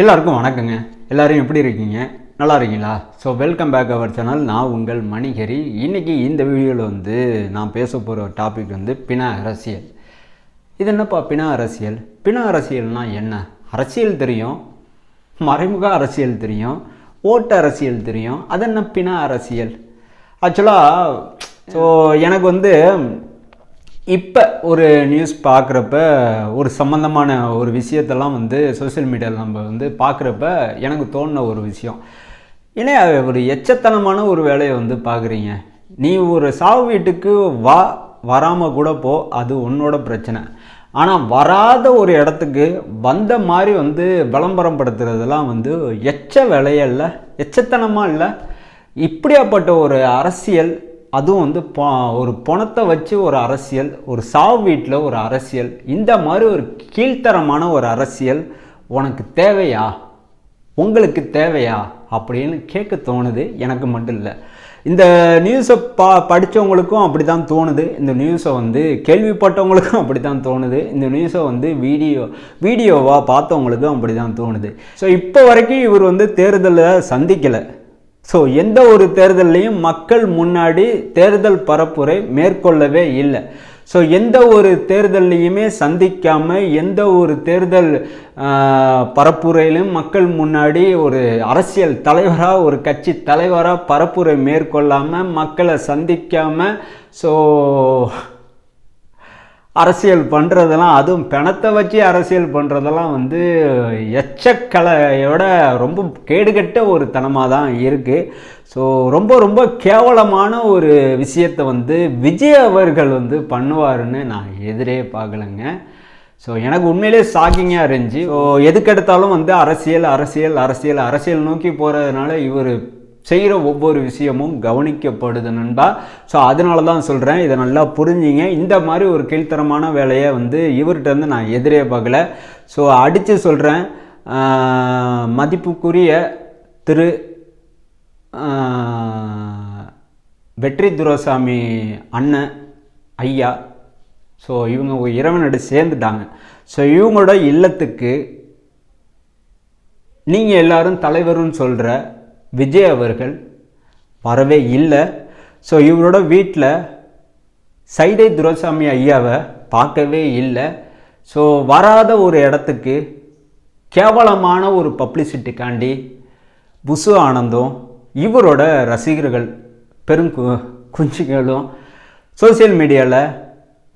எல்லாருக்கும் வணக்கங்க. எல்லோரும் எப்படி இருக்கீங்க? நல்லா இருக்கீங்களா? So welcome back our channel நான் உங்கள் மணிகரி. இன்னைக்கு இந்த வீடியோவில் வந்து நான் பேச போகிற டாபிக் வந்து பிண அரசியல். இது என்னப்பா பிண அரசியல்? பிண அரசியல்னா என்ன? அரசியல் தெரியும். மறைமுக அரசியல் தெரியும். ஓட்டு அரசியல் தெரியும். அது என்ன பிண அரசியல்? ஆக்சுவலாக ஸோ எனக்கு வந்து இப்போ ஒரு நியூஸ் பார்க்குறப்ப ஒரு சம்மந்தமான ஒரு விஷயத்தெல்லாம் வந்து சோஷியல் மீடியாவில் நம்ம வந்து பார்க்குறப்ப எனக்கு தோணுன ஒரு விஷயம். ஏன்னா ஒரு எச்சத்தனமான ஒரு வேலையை வந்து பார்க்குறீங்க நீ ஒரு சாவு வீட்டுக்கு வா வராமல் கூட போ அது உன்னோட பிரச்சனை. ஆனால் வராத ஒரு இடத்துக்கு வந்த மாதிரி வந்து விளம்பரம் படுத்துறதெல்லாம் வந்து எச்ச வேலையல்ல எச்சத்தனமாக இல்லை. இப்படியாப்பட்ட ஒரு அரசியல் அதுவும் வந்து பொ ஒரு பணத்தை வச்சு ஒரு அரசியல் ஒரு சாவு வீட்டில் ஒரு அரசியல் இந்த மாதிரி ஒரு கீழ்த்தரமான ஒரு அரசியல் உனக்கு தேவையா? உங்களுக்கு தேவையா? அப்படின்னு கேட்க தோணுது. எனக்கு மட்டும் இல்லை. இந்த நியூஸை பா படித்தவங்களுக்கும் அப்படி தான் தோணுது. இந்த நியூஸை வந்து கேள்விப்பட்டவங்களுக்கும் அப்படி தான் தோணுது. இந்த நியூஸை வந்து வீடியோ வீடியோவாக பார்த்தவங்களுக்கும் அப்படி தான் தோணுது. ஸோ இப்போ வரைக்கும் இவர் வந்து தேர்தலை சந்திக்கலை. ஸோ எந்த ஒரு தேர்தல்லையும் மக்கள் முன்னாடி தேர்தல் பரப்புரை மேற்கொள்ளவே இல்லை. ஸோ எந்த ஒரு தேர்தல்லையுமே சந்திக்காமல் எந்த ஒரு தேர்தல் பரப்புரையிலும் மக்கள் முன்னாடி ஒரு அரசியல் தலைவராக ஒரு கட்சி தலைவராக பரப்புரை மேற்கொள்ளாமல் மக்களை சந்திக்காமல் ஸோ அரசியல் பண்ணுறதெல்லாம் அதுவும் பிணத்தை வச்சு அரசியல் பண்ணுறதெல்லாம் வந்து எச்சக்கலையோட ரொம்ப கேடுகட்ட ஒரு தனமாக தான் இருக்குது ஸோ ரொம்ப ரொம்ப கேவலமான ஒரு விஷயத்தை வந்து விஜய் அவர்கள் வந்து பண்ணுவாருன்னு நான் எதிரே பார்க்கலங்க. ஸோ எனக்கு உண்மையிலே ஷாக்கிங்காக இருந்துச்சு. ஓ எதுக்கெடுத்தாலும் வந்து அரசியல் அரசியல் அரசியல் அரசியல் நோக்கி போகிறதுனால இவர் செய்கிற ஒவ்வொரு விஷயமும் கவனிக்கப்படுது நண்பா ஸோ அதனால தான் சொல்கிறேன் இதை நல்லா புரிஞ்சிங்க. இந்த மாதிரி ஒரு கீழ்த்தரமான வேலையை வந்து இவர்கிட்ட வந்து நான் எதிரே பார்க்கல. ஸோ அடித்து சொல்கிறேன் மதிப்புக்குரிய திரு வெற்றி துரைசாமி அண்ணன் ஐயா. ஸோ இவங்க ஒரு இறைவனோட சேர்ந்துட்டாங்க. ஸோ இவங்களோட இல்லத்துக்கு நீங்கள் எல்லாரும் தலைவர்னு சொல்கிற விஜய் அவர்கள் வரவே இல்லை. ஸோ இவரோட வீட்டில் சைதை துரசாமி ஐயாவை பார்க்கவே இல்லை. ஸோ வராத ஒரு இடத்துக்கு கேவலமான ஒரு பப்ளிசிட்டிக்காண்டி புசு ஆனந்தும் இவரோட ரசிகர்கள் பெருங்கு குஞ்சுகளும் சோஷியல் மீடியாவில்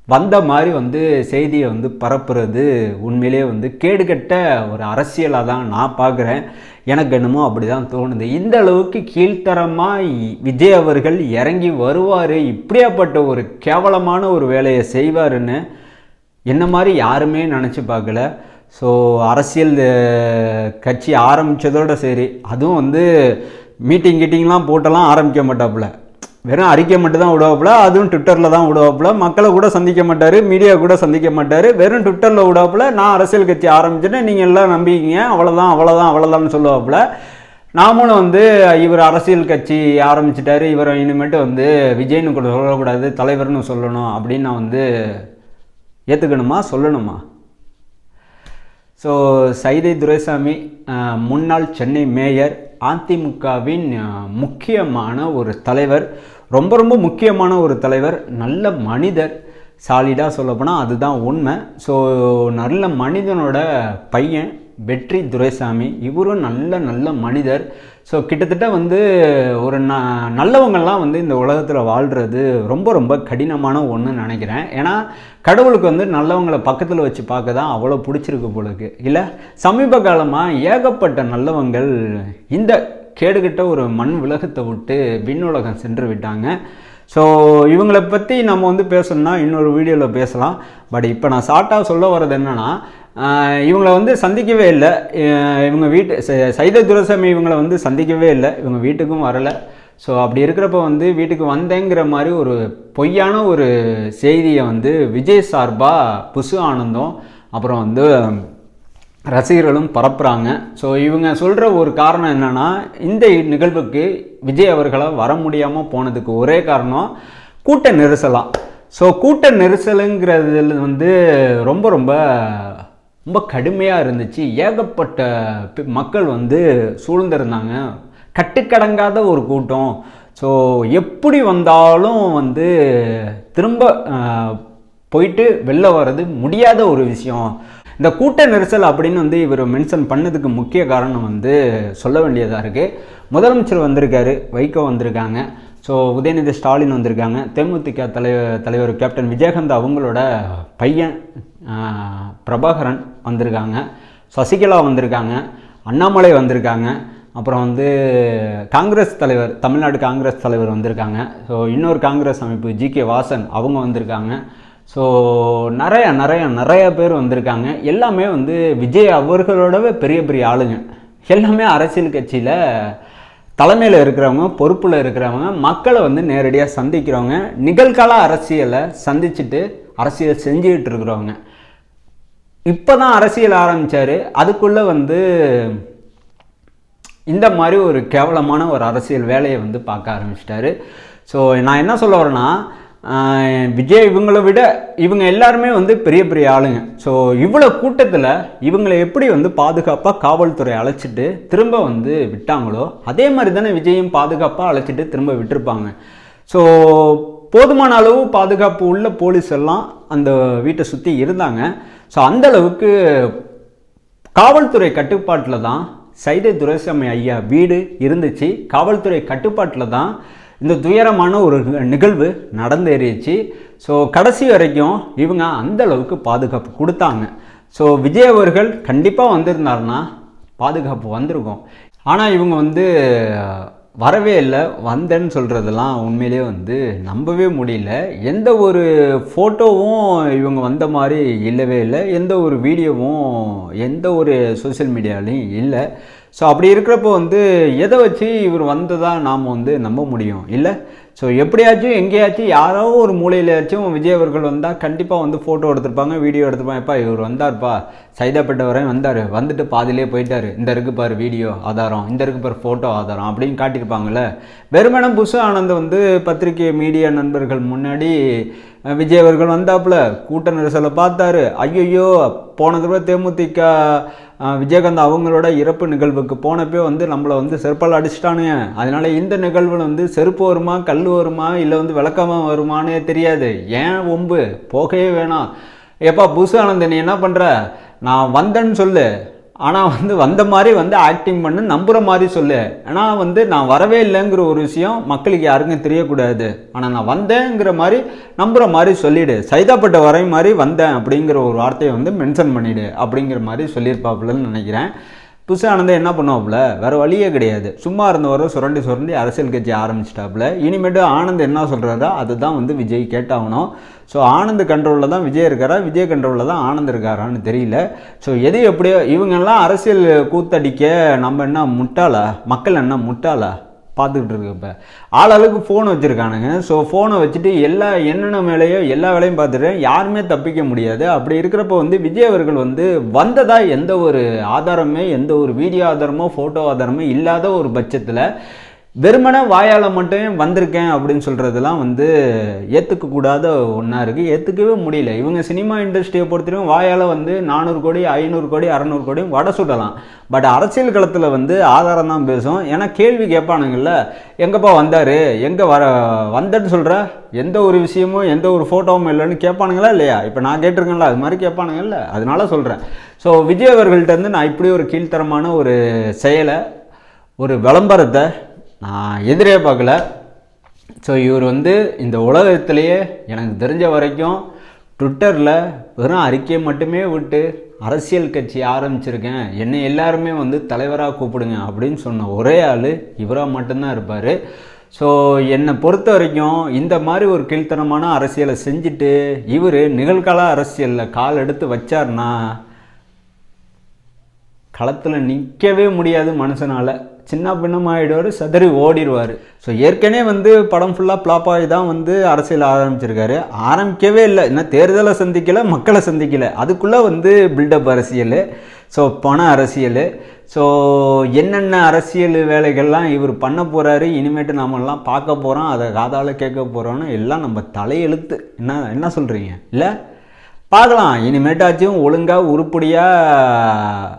வந்த மாதிரி வந்து செய்தியை வந்து பரப்புறது உண்மையிலேயே வந்து கேடுகட்ட ஒரு அரசியலாக தான் நான் பார்க்குறேன். எனக்கு என்னமோ அப்படி தான் தோணுது. இந்த அளவுக்கு கீழ்த்தரமாக விஜய் அவர்கள் இறங்கி வருவார் இப்படியாப்பட்ட ஒரு கேவலமான ஒரு வேலையை செய்வாருன்னு என்ன மாதிரி யாருமே நினச்சி பார்க்கல. ஸோ அரசியல் கட்சி ஆரம்பித்ததோட சரி அதுவும் வந்து மீட்டிங் கீட்டிங்லாம் போட்டெல்லாம் ஆரம்பிக்க மாட்டாப்புல. வெறும் அறிக்கை மட்டும் தான் விடுவாப்புல அதுவும் ட்விட்டரில் தான் விடுவாப்புல. மக்களை கூட சந்திக்க மாட்டார் மீடியா கூட சந்திக்க மாட்டார். வெறும் ட்விட்டரில் விடுவாப்புல நான் அரசியல் கட்சி ஆரம்பிச்சிட்டேன் நீங்கள் எல்லாம் நம்பிக்கிங்க அவ்வளோதான் அவ்வளோதான் அவ்வளோதான்னு சொல்லுவாப்புல. நாமளும் வந்து இவர் அரசியல் கட்சி ஆரம்பிச்சிட்டாரு இவரை இனிமேட்டு வந்து விஜய்னு கூட சொல்லக்கூடாது தலைவர்னு சொல்லணும் அப்படின்னு நான் வந்து ஏற்றுக்கணுமா சொல்லணுமா? ஸோ சைதை துரைசாமி முன்னாள் சென்னை மேயர் அதிமுகவின் முக்கியமான ஒரு தலைவர் ரொம்ப ரொம்ப முக்கியமான ஒரு தலைவர் நல்ல மனிதர். சாலிடாக சொல்லப்போனால் அதுதான் உண்மை. ஸோ நல்ல மனிதனோட பையன் வெற்றி துரைசாமி இவரும் நல்ல நல்ல மனிதர். ஸோ கிட்டத்தட்ட வந்து ஒரு ந நல்லவங்கள்லாம் வந்து இந்த உலகத்தில் வாழ்கிறது ரொம்ப ரொம்ப கடினமான ஒன்றுன்னு நினைக்கிறேன். ஏன்னா கடவுளுக்கு வந்து நல்லவங்களை பக்கத்தில் வச்சு பார்க்க தான் அவ்வளோ பிடிச்சிருக்கு போலுக்கு இல்லை சமீப காலமாக ஏகப்பட்ட நல்லவங்கள் இந்த கேடுகிட்ட ஒரு மண் உலகத்தை விட்டு விண்ணுலகம் சென்று விட்டாங்க. ஸோ இவங்களை பற்றி நம்ம வந்து பேசணும்னா இன்னொரு வீடியோவில் பேசலாம். பட் இப்போ நான் ஷார்ட்டாக சொல்ல வர்றது என்னென்னா இவங்களை வந்து சந்திக்கவே இல்லை. இவங்க வீட்டு சைத துரசாமி இவங்களை வந்து சந்திக்கவே இல்லை. இவங்க வீட்டுக்கும் வரலை. ஸோ அப்படி இருக்கிறப்ப வந்து வீட்டுக்கு வந்தேங்கிற மாதிரி ஒரு பொய்யான ஒரு செய்தியை வந்து விஜய் சார்பாக புசு ஆனந்தம் அப்புறம் வந்து ரசிகர்களும் பரப்புகிறாங்க ஸோ இவங்க சொல்கிற ஒரு காரணம் என்னென்னா இந்த நிகழ்வுக்கு விஜய் அவர்களை வர முடியாமல் போனதுக்கு ஒரே காரணம் கூட்ட நெரிசலாம் ஸோ கூட்ட நெரிசலுங்கிறதுல வந்து ரொம்ப ரொம்ப ரொம்ப கடுமையாக இருந்துச்சு. ஏகப்பட்ட மக்கள் வந்து சூழ்ந்திருந்தாங்க. கட்டுக்கடங்காத ஒரு கூட்டம். ஸோ எப்படி வந்தாலும் வந்து திரும்ப போயிட்டு வெளில வர்றது முடியாத ஒரு விஷயம். இந்த கூட்ட நெரிசல் அப்படின்னு வந்து இவர் மென்ஷன் பண்ணதுக்கு முக்கிய காரணம் வந்து சொல்ல வேண்டியதாக இருக்குது முதலமைச்சர் வந்திருக்காரு வைகோ வந்திருக்காங்க. ஸோ உதயநிதி ஸ்டாலின் வந்திருக்காங்க. தேமுதிக தலைவர் தலைவர் கேப்டன் விஜயகாந்த் அவங்களோட பையன் பிரபாகரன் வந்திருக்காங்க. சசிகலா வந்திருக்காங்க. அண்ணாமலை வந்திருக்காங்க. அப்புறம் வந்து காங்கிரஸ் தலைவர் தமிழ்நாடு காங்கிரஸ் தலைவர் வந்திருக்காங்க. ஸோ இன்னொரு காங்கிரஸ் அமைப்பு ஜி கே வாசன் அவங்க வந்திருக்காங்க. ஸோ நிறைய நிறைய நிறைய பேர் வந்திருக்காங்க. எல்லாமே வந்து விஜய் அவர்களோடவே பெரிய பெரிய ஆளுங்க. எல்லாமே அரசியல் கட்சியில் தலைமையில் இருக்கிறவங்க பொறுப்பில் இருக்கிறவங்க மக்களை வந்து நேரடியாக சந்திக்கிறவங்க நிகழ்கால அரசியலை சந்திச்சுட்டு அரசியல் செஞ்சுக்கிட்டு இருக்கிறவங்க. இப்போ தான் அரசியல் ஆரம்பித்தார் அதுக்குள்ளே வந்து இந்த மாதிரி ஒரு கேவலமான ஒரு அரசியல் வேலையை வந்து பார்க்க ஆரம்பிச்சிட்டாரு. ஸோ நான் என்ன சொல்ல வரேன்னா விஜய் இவங்களை விட இவங்க எல்லாருமே வந்து பெரிய பெரிய ஆளுங்க. ஸோ இவ்வளோ கூட்டத்தில் இவங்களை எப்படி வந்து பாதுகாப்பாக காவல்துறை அழைச்சிட்டு திரும்ப வந்து விட்டாங்களோ அதே மாதிரி தானே விஜயும் பாதுகாப்பாக அழைச்சிட்டு திரும்ப விட்டுருப்பாங்க. ஸோ போதுமான அளவு பாதுகாப்பு உள்ள போலீஸ் எல்லாம் அந்த வீட்டை சுற்றி இருந்தாங்க. ஸோ அந்த அளவுக்கு காவல்துறை கட்டுப்பாட்டில் தான் சைதை துரைசாமி ஐயா வீடு இருந்துச்சு. காவல்துறை கட்டுப்பாட்டில் தான் இந்த துயரமான ஒரு நிகழ்வு நடந்தேறிச்சு. ஸோ கடைசி வரைக்கும் இவங்க அந்த அளவுக்கு பாதுகாப்பு கொடுத்தாங்க. ஸோ விஜய் அவர்கள் கண்டிப்பாக வந்திருந்தாருன்னா பாதுகாப்பு வந்திருக்கும். ஆனால் இவங்க வந்து வரவே இல்லை வந்தேன்னு சொல்கிறதெல்லாம் உண்மையிலேயே வந்து நம்பவே முடியல. எந்த ஒரு ஃபோட்டோவும் இவங்க வந்த மாதிரி இல்லவே இல்லை. எந்த ஒரு வீடியோவும் எந்த ஒரு சோஷியல் மீடியாலையும் இல்லை. ஸோ அப்படி இருக்கிறப்போ வந்து எதை வச்சு இவர் வந்ததாக நாம் வந்து நம்ப முடியும்? இல்லை? ஸோ எப்படியாச்சும் எங்கேயாச்சும் யாரோ ஒரு மூலையிலாச்சும் விஜய் அவர்கள் வந்தால் கண்டிப்பாக வந்து ஃபோட்டோ எடுத்திருப்பாங்க வீடியோ எடுத்துப்பாங்க எப்பா இவர் வந்தார்ப்பா சைதாப்பேட்டை வந்தார் வந்துட்டு பாதியிலே போயிட்டார். இந்த இருக்கு பாரு வீடியோ ஆதாரம் இந்த இருக்கு பாரு ஃபோட்டோ ஆதாரம் அப்படின்னு காட்டியிருப்பாங்கள்ல வெறுமனம் புஷு ஆனந்த் வந்து பத்திரிகை மீடியா நண்பர்கள் முன்னாடி விஜய் அவர்கள் வந்தாப்புல கூட்ட நெரிசலை பார்த்தாரு. ஐயோ போன தடவை தேமுதிக விஜயகாந்த் அவங்களோட இறப்பு நிகழ்வுக்கு போனப்போ வந்து நம்மளை வந்து செருப்பால் அடிச்சிட்டானுங்க. அதனால இந்த நிகழ்வில் வந்து செருப்பு வருமா கல் வருமா இல்லை வந்து விளக்கமாக வருமானே தெரியாது. ஏன் ஒம்பு? போகவே வேணாம். ஏப்பா புசு ஆனந்த் நீ என்ன பண்ணுற நான் வந்தேன்னு சொல்லு. ஆனால் வந்து வந்த மாதிரி வந்து ஆக்டிங் பண்ணு நம்புகிற மாதிரி சொல்லு. ஏன்னா வந்து நான் வரவே இல்லைங்கிற ஒரு விஷயம் மக்களுக்கு யாருக்கும் தெரியக்கூடாது. ஆனால் நான் வந்தேங்கிற மாதிரி நம்புகிற மாதிரி சொல்லிடு. சைதாப்பட்ட வரை மாதிரி வந்தேன் அப்படிங்கிற ஒரு வார்த்தையை வந்து மென்ஷன் பண்ணிடு அப்படிங்கிற மாதிரி சொல்லியிருப்பாப்புலன்னு நினைக்கிறேன். புதுசு ஆனந்தம் என்ன பண்ணுவாப்புல? வேறு வழியே கிடையாது. சும்மா இருந்தவரை சுரண்டி சுரண்டி அரசியல் கட்சி ஆரம்பிச்சிட்டாப்புல. இனிமேட்டு ஆனந்த் என்ன சொல்கிறாரோ அதுதான் வந்து விஜய் கேட்டாகணும். ஸோ ஆனந்த் கண்ட்ரோலில் தான் விஜய் இருக்காரா? விஜய் கண்ட்ரோலில் தான் ஆனந்த் இருக்காரான்னு தெரியல. ஸோ எது எப்படியோ இவங்கெல்லாம் அரசியல் கூத்தடிக்க நம்ம என்ன முட்டாளா? மக்கள் என்ன முட்டாளா? பார்த்துக்கிட்டு இருக்கு இப்போ ஆளாளுக்கு ஃபோன் வச்சுருக்கானுங்க ஸோ ஃபோனை வச்சுட்டு எல்லா என்னென்ன வேலையோ எல்லா வேலையும் பார்த்துட்டு யாருமே தப்பிக்க முடியாது. அப்படி இருக்கிறப்போ வந்து விஜய் அவர்கள் வந்து வந்ததாக எந்த ஒரு ஆதாரமே எந்த ஒரு வீடியோ ஆதாரமோ ஃபோட்டோ ஆதாரமோ இல்லாத ஒரு பட்சத்தில் வெறுமனே வாயால் மட்டும் வந்திருக்கேன் அப்படின்னு சொல்கிறதுலாம் வந்து ஏற்றுக்கக்கூடாத ஒன்றா இருக்குது ஏற்றுக்கவே முடியல. இவங்க சினிமா இண்டஸ்ட்ரியை பொறுத்தவரைக்கும் வாயால் வந்து நானூறு கோடி ஐநூறு கோடி அறநூறு கோடி வடை சுடலாம். பட் அரசியல் களத்தில் வந்து ஆதாரம் தான் பேசும். ஏன்னா கேள்வி கேட்பானுங்கள்ல எங்கப்பா வந்தார்? எங்கே வர வந்தேன்னு சொல்கிற எந்த ஒரு விஷயமும் எந்த ஒரு ஃபோட்டோவும் இல்லைன்னு கேட்பானுங்களா இல்லையா? இப்போ நான் கேட்டிருக்கேன்ல அது மாதிரி கேட்பானுங்கள்ல. அதனால சொல்கிறேன் ஸோ விஜய் அவர்கள்ட்ட நான் இப்படி ஒரு கீழ்த்தரமான ஒரு செயலை ஒரு விளம்பரத்தை நான் எதிரே பார்க்கல. ஸோ இவர் வந்து இந்த உலகத்திலேயே எனக்கு தெரிஞ்ச வரைக்கும் ட்விட்டரில் வெறும் அறிக்கை மட்டுமே விட்டு அரசியல் கட்சி ஆரம்பிச்சிருக்கேன். என்னை எல்லாருமே வந்து தலைவராக கூப்பிடுங்க அப்படின்னு சொன்ன ஒரே ஆள் இவராக மட்டும்தான் இருப்பார். ஸோ என்னை பொறுத்த வரைக்கும் இந்த மாதிரி ஒரு கீழ்த்தனமான அரசியலை செஞ்சுட்டு இவர் நிகழ்கால அரசியலில் கால் எடுத்து வச்சார்னா களத்தில் நிற்கவே முடியாது மனுஷனால். சின்ன பின்னமாயிடுவார் சதறி ஓடிடுவார். ஸோ ஏற்கனவே வந்து படம் ஃபுல்லாக ஃப்ளாப் ஆகி தான் வந்து அரசியல் ஆரம்பிச்சிருக்காரு. ஆரம்பிக்கவே இல்லை. இன்னும் தேர்தலை சந்திக்கலை மக்களை சந்திக்கலை. அதுக்குள்ளே வந்து பில்டப் அரசியல். ஸோ பண அரசியல். ஸோ என்னென்ன அரசியல் வேலைகள்லாம் இவர் பண்ண போகிறாரு இனிமேட்டு நாமெல்லாம் பார்க்க போகிறோம் அதை காதால் கேட்க போகிறோன்னு எல்லாம் நம்ம தலையெழுத்து. என்ன என்ன சொல்கிறீங்க இல்லை? பார்க்கலாம். இனிமேட்டாச்சும் ஒழுங்காக உருப்படியாக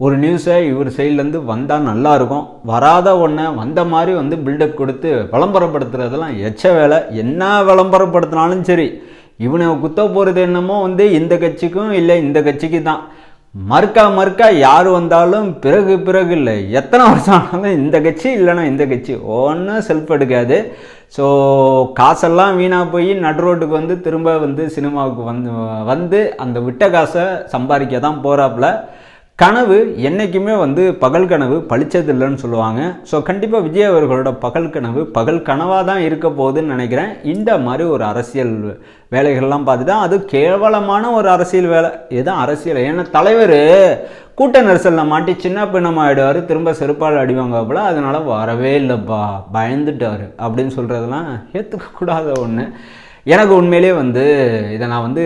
ஒரு நியூஸை இவர் சைட்லேருந்து வந்தால் நல்லாயிருக்கும் வராத ஒன்றை வந்த மாதிரி வந்து பில்டப் கொடுத்து விளம்பரப்படுத்துறதெல்லாம் எச்ச வேலை. என்ன விளம்பரப்படுத்தினாலும் சரி இவனை குத்த போகிறது என்னமோ வந்து இந்த கட்சிக்கும் இல்லை இந்த கட்சிக்கு தான். மறுக்கா மறுக்கா யார் வந்தாலும் பிறகு பிறகு இல்லை. எத்தனை வருஷம் ஆனாலும் இந்த கட்சி இல்லைன்னா இந்த கட்சி. ஒன்றும் செல்ஃப் எடுக்காது. ஸோ காசெல்லாம் வீணாக போய் நடு ரோட்டுக்கு வந்து திரும்ப வந்து சினிமாவுக்கு வந்து வந்து அந்த விட்ட காசை சம்பாதிக்க தான் போகிறாப்புல கனவு என்றைக்குமே வந்து பகல் கனவு பளிச்சதில்லைன்னு சொல்லுவாங்க. ஸோ கண்டிப்பாக விஜய் அவர்களோட பகல் கனவு பகல் கனவாக தான் இருக்க போகுதுன்னு நினைக்கிறேன். இந்த மாதிரி ஒரு அரசியல் வேலைகள்லாம் பார்த்துட்டா அது கேவலமான ஒரு அரசியல் வேலை. இதுதான் அரசியல்? ஏன்னா தலைவர் கூட்ட நெரிசலில் மாட்டி சின்ன பின்னம் ஆகிடுவார் திரும்ப செருப்பால் அடிவாங்கப்பல அதனால் வரவே இல்லைப்பா பயந்துட்டார் அப்படின்னு சொல்கிறதெல்லாம் ஏற்றுக்கக்கூடாத ஒன்று எனக்கு உண்மையிலே வந்து இதை நான் வந்து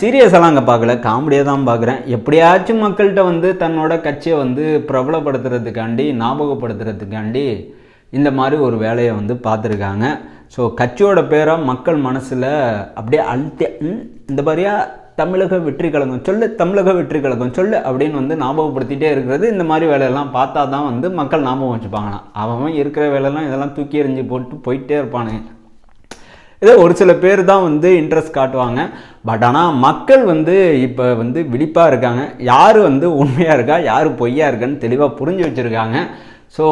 சீரியஸெல்லாம் அங்கே பார்க்கல. காமெடியாக தான் பார்க்குறேன். எப்படியாச்சும் மக்கள்கிட்ட வந்து தன்னோட கட்சியை வந்து பிரபலப்படுத்துறதுக்காண்டி ஞாபகப்படுத்துறதுக்காண்டி இந்த மாதிரி ஒரு வேலையை வந்து பார்த்துருக்காங்க. ஸோ கட்சியோட பேரை மக்கள் மனசில் அப்படியே அழுத்தி இந்த மாதிரியா? தமிழக வெற்றி கழகம் சொல்லு தமிழக வெற்றி கழகம் சொல்லு அப்படின்னு வந்து ஞாபகப்படுத்திகிட்டே இருக்கிறது. இந்த மாதிரி வேலையெல்லாம் பார்த்தா தான் வந்து மக்கள் ஞாபகம் வச்சுப்பாங்களாம். அவன் இருக்கிற வேலையெல்லாம் இதெல்லாம் தூக்கி எறிஞ்சு போட்டு போயிட்டே இருப்பானுங்க. இதே ஒரு சில பேர் தான் வந்து இன்ட்ரெஸ்ட் காட்டுவாங்க. பட் ஆனால் மக்கள் வந்து இப்போ வந்து விழிப்பாக இருக்காங்க. யார் வந்து உண்மையாக இருக்கா யார் பொய்யா இருக்கான்னு தெளிவாக புரிஞ்சு வச்சுருக்காங்க. ஸோ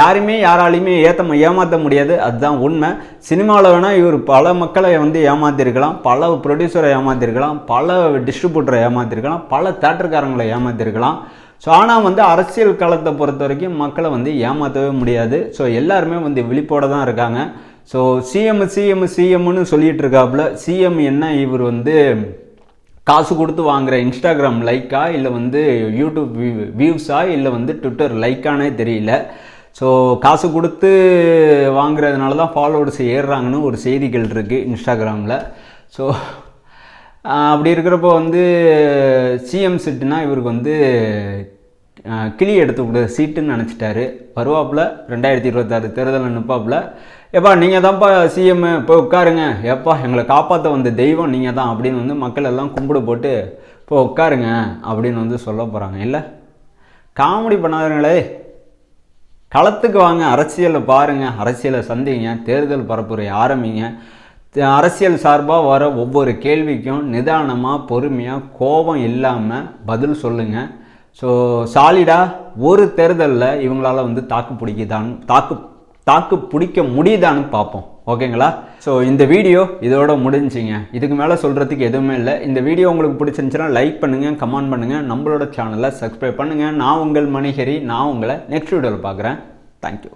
யாருமே யாராலையுமே ஏற்ற ஏமாற்ற முடியாது. அதுதான் உண்மை. சினிமாவில் வேணால் இவர் பல மக்களை வந்து ஏமாற்றிருக்கலாம் பல ப்ரொடியூசரை ஏமாற்றிருக்கலாம் பல டிஸ்ட்ரிபியூட்டரை ஏமாற்றிருக்கலாம் பல தேட்டருக்காரங்களை ஏமாற்றிருக்கலாம் ஸோ ஆனால் வந்து அரசியல் காலத்தை பொறுத்த வரைக்கும் மக்களை வந்து ஏமாற்றவே முடியாது. ஸோ எல்லாருமே வந்து விழிப்போட தான் இருக்காங்க. ஸோ சிஎம் சிஎம் சிஎம்னு சொல்லிட்டு இருக்காப்புல சிஎம் என்ன? இவர் வந்து காசு கொடுத்து வாங்குற இன்ஸ்டாகிராம் லைக்கா இல்லை வந்து யூடியூப் வியூஸா இல்லை வந்து ட்விட்டர் லைக்கானே தெரியல. ஸோ காசு கொடுத்து வாங்குறதுனால தான் ஃபாலோவர்ஸ் ஏறுறாங்கன்னு ஒரு செய்திகள் இருக்குது இன்ஸ்டாகிராமில் ஸோ அப்படி இருக்கிறப்போ வந்து சிஎம் சிட்டுனா இவருக்கு வந்து கிளி எடுத்து கொடு சீட்டுன்னு நினச்சிட்டாரு. வருவாப்புல ரெண்டாயிரத்தி இருபத்தாறு தேர்தல் நிற்பாப்புல எப்பா நீங்கள் தான்ப்பா சிஎம் போய் உட்காருங்க. எப்பா எங்களை காப்பாற்ற வந்த தெய்வம் நீங்கள் தான் அப்படின்னு வந்து மக்கள் எல்லாம் கும்பிடு போட்டு போய் உட்காருங்க அப்படின்னு வந்து சொல்ல போகிறாங்க இல்லை? காமெடி பண்ணாதீங்களே. களத்துக்கு வாங்க அரசியலை பாருங்கள் அரசியலை சந்திங்க தேர்தல் பரப்புரை ஆரம்பிங்க. அரசியல் சார்பாக வர ஒவ்வொரு கேள்விக்கும் நிதானமாக பொறுமையாக கோபம் இல்லாமல் பதில் சொல்லுங்கள் ஸோ சாலிடாக ஒரு தேர்தலில் இவங்களால வந்து தாக்கு பிடிக்குதான்னு தாக்கு தாக்கு பிடிக்க முடியுதான்னு பார்ப்போம். ஓகேங்களா? ஸோ இந்த வீடியோ இதோட முடிஞ்சிங்க. இதுக்கு மேலே சொல்கிறதுக்கு எதுவுமே இல்லை. இந்த வீடியோ உங்களுக்கு பிடிச்சிருந்துச்சுன்னா லைக் பண்ணுங்கள் கமெண்ட் பண்ணுங்கள் நம்மளோட சேனலை சப்ஸ்கிரைப் பண்ணுங்கள் நான் உங்கள் மணிஹரி நான் உங்களை நெக்ஸ்ட் வீடியோவில் பார்க்குறேன். தேங்க்யூ